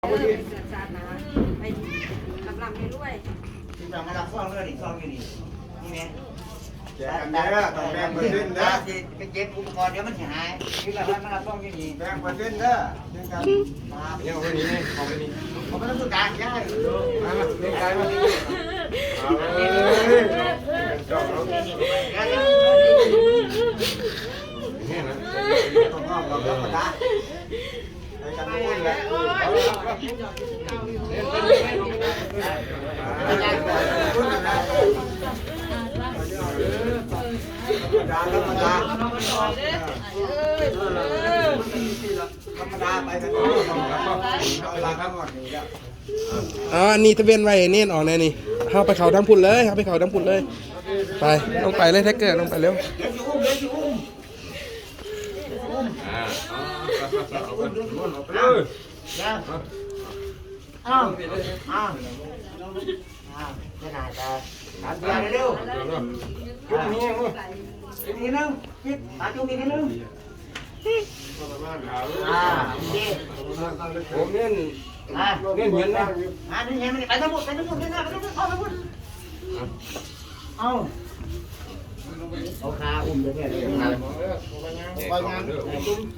เออเป็นเกิดชาตินะไปลำลำไปด้วยที่จะมารับซองเรื่องอีกซองอยู่นี่นี่แม่แจกกันเด้อต้องแบ่งเปอร์เซ็นต์เด้อไปเก็บอุปกรณ์เดี๋ยวมันหายนี่แหละว่ามารับซองอยู่นี่แบ่งเปอร์เซ็นต์เด้อเช่นกันมาเนี่ยเอาไปนี่นี่เอาไปนี่ผมไม่ต้องการย่ามามาเล่นไกลมาเอาเลยเจ้าเนาะ ย่า เนี่ยนะ ต้องห้องเราธรรมดาไปกันทุกคนเลย ธรรมดาธรรมดาธรรมดาไปกันเอาละครับหมดนี่แล้วอ๋ออันนี้ทะเบียนไว้เน้นออกแน่นี่เข้าไปเขาทั้งพุ่นเลยเข้าไปเขาทั้งพุ่นเลย ไปลงไปเลยแท็กเกอร์ลงไปเร็วอ่าเอาไปเอาไปเออย่าอ้าวอ้าวอ้าวขนาดตาตามเดียวเร็วเดี๋ยวเนาะจุดนี้มึงจุดนี้นึงปิดตาจุดนี้นึงอ่าโอเคผมเน้นอ่าเน้นเห็นนะอ่านี่เห็นไหมไป ทั้งหมดไปทั้งหมดไปทั้งหมดไปทั้งหมดเอาทั้งหมดเอาเอาขาอุ้มเดี๋ยวเนี่ยไปงานเด้อ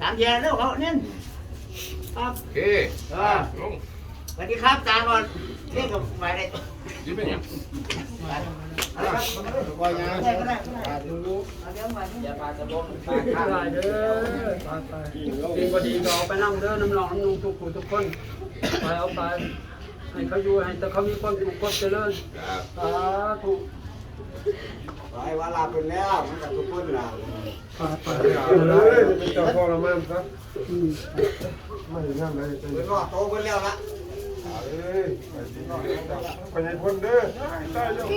สามแย่เร็ วเขาเน้นครับอเคเออลงสวัสดีครับจานก่อนเรียกกับไปเลยยิ้มเป็นยังอะไรครับว่าไงได้ก็ได้ขาดรู้เอาเดี๋ยวมาอย่าปาจะลงไปได้เด้อดีกว่าดีก็เอาไปนั่งเด้อน้ำรองน้ำนุ่งทุกคนทุกคนไปเอาไปให้เขาอยู่ให้แต่เขามีความสุขความเจริญสาธุไปว่าลาเป็นแล้วมันกับทุกคนละไปไปเฮ้ยเป็นเจ้าพ่อละมั่นซะอืมไม่นั่นเลยเป็นรอโตกันแล้วละ ไปยังคนเด้อได้แล้ว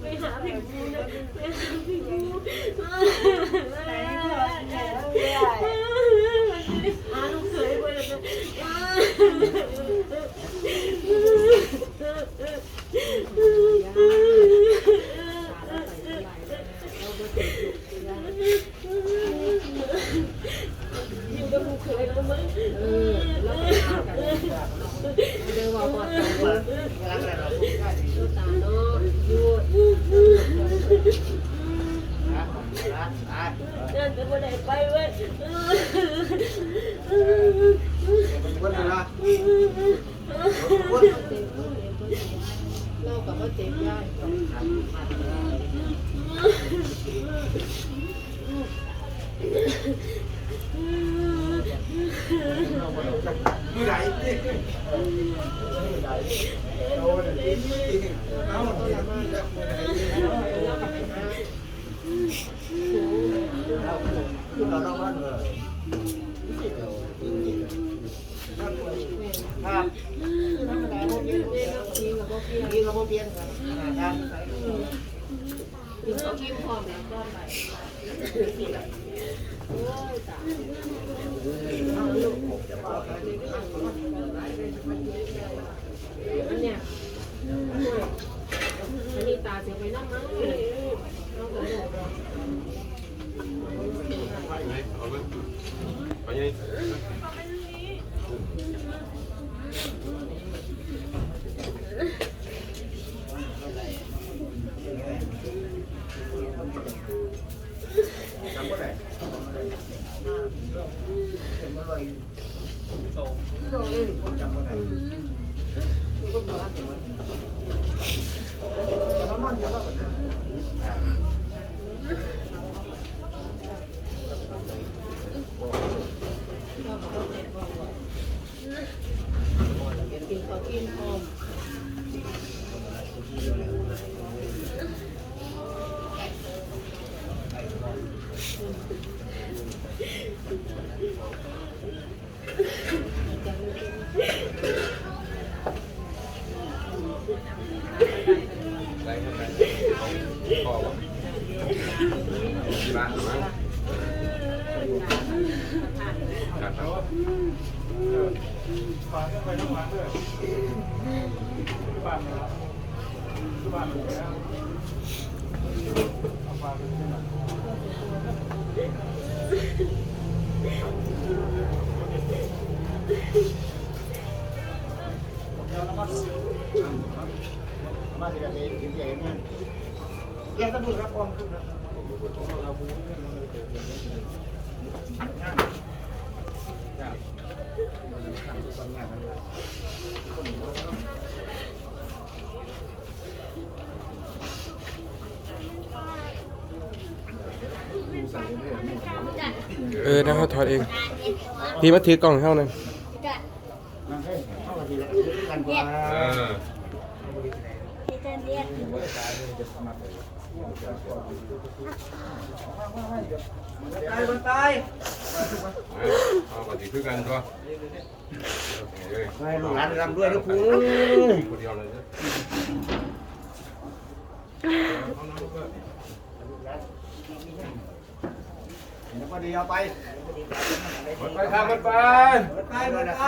ไปหาพี่กูนะไปหาพี่กูหาลูกเขยไปเลยอยู่กับลูกเขยแล้วมั้ง เดินว่าหอดตัวตาเนาะอยู่ นั่นจะไม่ได้ไปเว้ย คนละ เรากับว่าเจ็บย่าย ที่ไหนโตเลยเอาตัวอย่างมาจากคนไหน เราต้องว่าเออครับนี่ก็พวกเพี้ยนครับครับ เอากิ้มพร้อมแล้วก็ ไปอันนี้ยอันนี้ตาเสียไปนั่ง มั้งเอ บ้านหรือมั้งครับครับฝากไปทั้งวันเลยบ้านเราบ้านเราแล้วเอาฝากไปที่ไหนมาที่นี่ถึงจะเห็นมันแยกตำรวจรับออมขึ้นนะ เออนะเขาถอดเอง พี่มาถือกล่องให้เขาหน่อย นั่งให้เข้ามาทีละกันกว่า เออ ที่จะเรียก ตายคนตายเอาปฏิคือกันก็ไปลูกหลานรำด้วยทุกคนคนเดียวเลยเนี่ยแล้วก็ดีเอาไปไปทางกันไปไปไปไปไป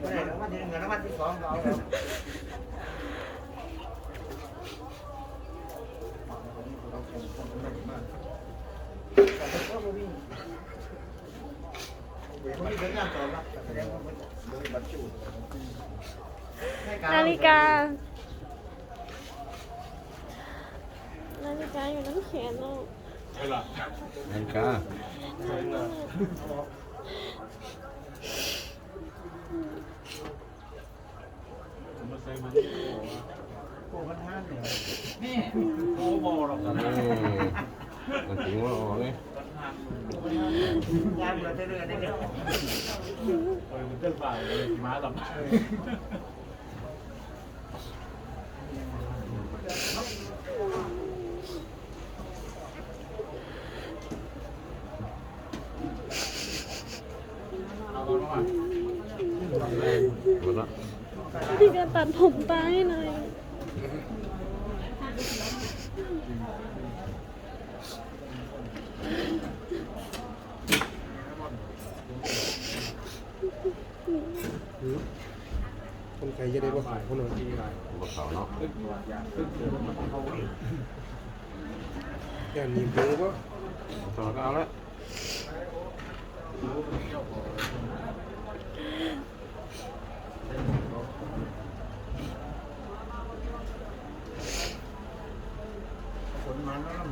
ไหนแล้วมาที่เงินแล้วมาที่สองเราเอา นาฬิกา นาฬิกาอยู่น้ำแข็งเนาะนา ฬิกาโอ้โหหรอกอืมมันถึงว่าออกไงยามเราจะเรือได้เนี่ยเออมันเต้นบ่ายเลยม้าลำนาฬิกาตัดผมตาให้หน่อย คนไก่จะได้บ่ขายคนหน่อยหมดเขาเนาะอย่างนี้เบิ่งบ่ต่อก็เอาละ คนมันแล้ว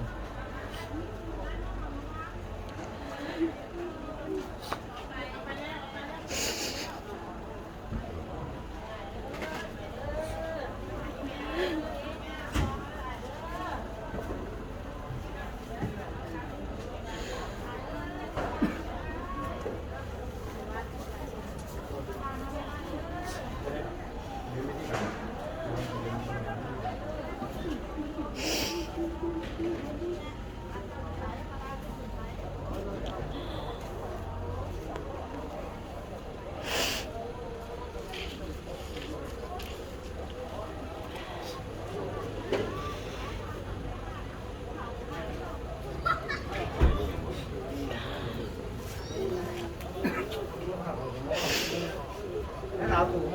แล้วเราถูกมองมาอย่างเดียว เอาเงิน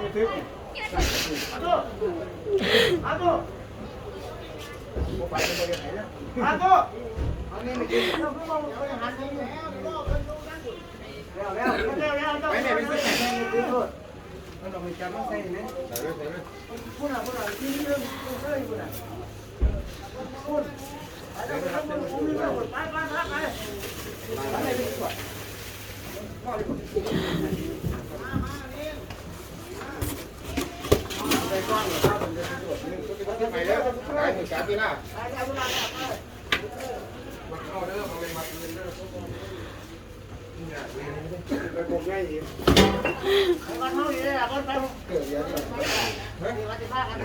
ไปซื้อาต้อาต้ไปเป็นตัวไหนแล้วอาต้เอาเงินไปกินเรา ไปแล้วแล้วแล้วแล้วไปไหนไปซื้อไหนไปซื้อมันต้องมีการมาใส่ไหมใส่เลยใส่เลยพูดอะไรพูดอะไรที่เรื่องเดอะไรพูดไปไปไปไปไปไปไปแล้วได้ถึงการที่หน้าไปไปพวกง่ายอีกมันเท่านี้เลยอะมันไปเกิดเยอะเลยมันจะพากัน